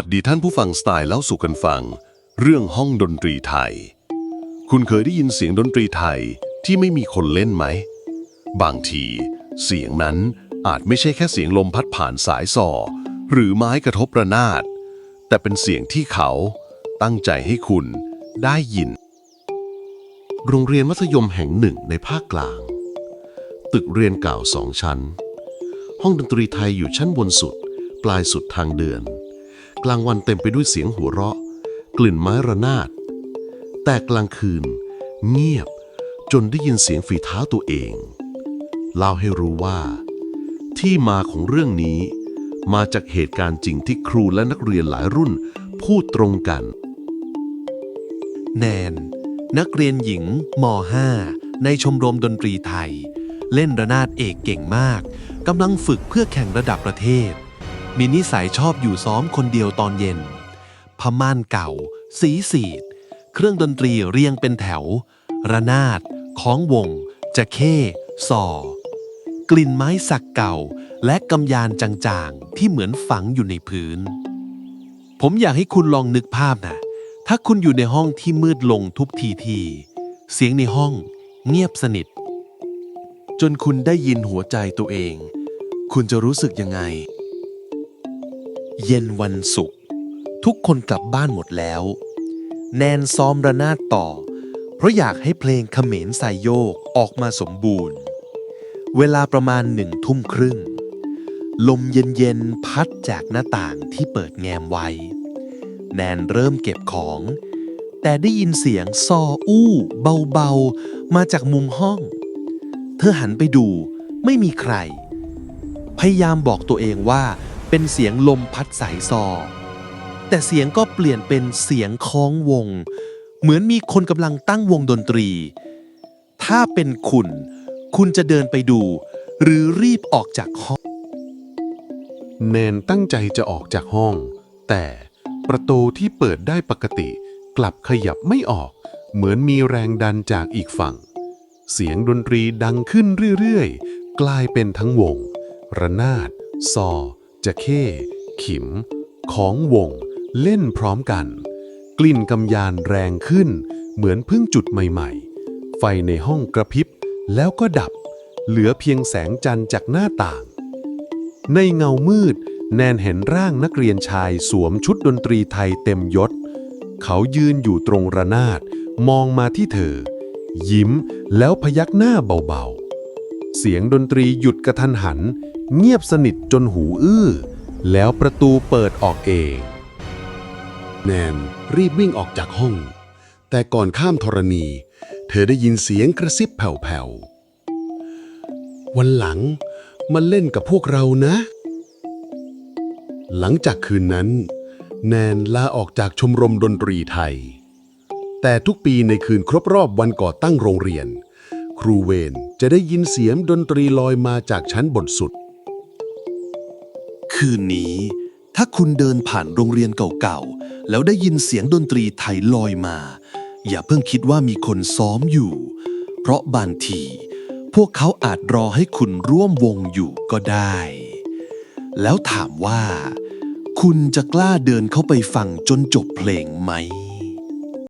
วัสดีท่านผู้ฟังสไตล์เล่าสู่กันฟัง เรื่องห้องดนตรีไทย คุณเคยได้ยินเสียงดนตรีไทยที่ไม่มีคนเล่นไหม บางที เสียงนั้นอาจไม่ใช่แค่เสียงลมพัดผ่านสายส่อ หรือไม้กระทบระนาด แต่เป็นเสียงที่เขาตั้งใจให้คุณได้ยิน โรงเรียนมัธยมแห่งหนึ่งในภาคกลาง ตึกเรียนเก่าสองชั้น ห้องดนตรีไทยอยู่ชั้นบนสุด ปลายสุดทางเดิน กลางวันเต็มไปด้วยเสียงหัวเราะ กลิ่นไม้ระนาด แต่กลางคืน เงียบจนได้ยินเสียงฝีเท้าตัวเอง เล่าให้รู้ว่า ที่มาของเรื่องนี้ มาจากเหตุการณ์จริงที่ครูและนักเรียนหลายรุ่นพูดตรงกัน แนน นักเรียนหญิงม .5 ในชมรมดนตรีไทย เล่นระนาดเอกเก่งมากกำลังฝึกเพื่อแข่งระดับประเทศ มีนิสัยชอบอยู่ซ้อมคนเดียวตอนเย็นพม่านเก่า สีสีด เครื่องดนตรีเรียงเป็นแถว ระนาดค้องวง จะเข้ซอกลิ่นไม้สักเก่า และกำยานจางๆ ที่เหมือนฝังอยู่ในพื้น ผมอยากให้คุณลองนึกภาพนะ ถ้าคุณอยู่ในห้องที่มืดลงทุกทีที เสียงในห้องเงียบสนิท จนคุณได้ยินหัวใจตัวเอง คุณจะรู้สึกยังไง เย็นวันศุกร์ทุกคนกลับบ้านหมดแล้ว แนนซ้อมระนาดต่อ เพราะอยากให้เพลงเขมรใส่โยกออกมาสมบูรณ์ เวลาประมาณหนึ่งทุ่มครึ่ง ลมเย็นๆพัดจากหน้าต่างที่เปิดแง้มไว้ แนนเริ่มเก็บของ แต่ได้ยินเสียงซออู้เบาๆ มาจากมุมห้อง เธอหันไปดูไม่มีใคร พยายามบอกตัวเองว่า เป็นเสียงลมพัดสายซอ แต่เสียงก็เปลี่ยนเป็นเสียงคล้องวง เหมือนมีคนกำลังตั้งวงดนตรี ถ้าเป็นคุณ คุณจะเดินไปดู หรือรีบออกจากห้อง แนนตั้งใจจะออกจากห้อง แต่ประตูที่เปิดได้ปกติ กลับขยับไม่ออก เหมือนมีแรงดันจากอีกฝั่ง เสียงดนตรีดังขึ้นเรื่อยๆ กลายเป็นทั้งวง ระนาด ซอ จะเข้ขิม ของวง เล่นพร้อมกัน กลิ่นกำยานแรงขึ้น เหมือนเพิ่งจุดใหม่ๆ ไฟในห้องกระพริบ แล้วก็ดับ เหลือเพียงแสงจันทร์จากหน้าต่าง ในเงามืด แนนเห็นร่างนักเรียนชายสวมชุดดนตรีไทยเต็มยศ เขายืนอยู่ตรงระนาด มองมาที่เธอ ยิ้มแล้วพยักหน้าเบาๆ เสียงดนตรีหยุดกระทันหัน เงียบสนิทจนหูอื้อ แล้วประตูเปิดออกเอง แนนรีบวิ่งออกจากห้อง แต่ก่อนข้ามธรณี เธอได้ยินเสียงกระซิบแผ่วๆ วันหลังมาเล่นกับพวกเรานะ หลังจากคืนนั้น แนนลาออกจากชมรมดนตรีไทย แต่ทุกปีในคืนครบรอบวันก่อตั้งโรงเรียน ครูเวนจะได้ยินเสียงดนตรีลอยมาจากชั้นบนสุด คืนนี้ ถ้าคุณเดินผ่านโรงเรียนเก่าๆ แล้วได้ยินเสียงดนตรีไทยลอยมา อย่าเพิ่งคิดว่ามีคนซ้อมอยู่ เพราะบางที พวกเขาอาจรอให้คุณร่วมวงอยู่ก็ได้ แล้วถามว่า คุณจะกล้าเดินเข้าไปฟังจนจบเพลงไหม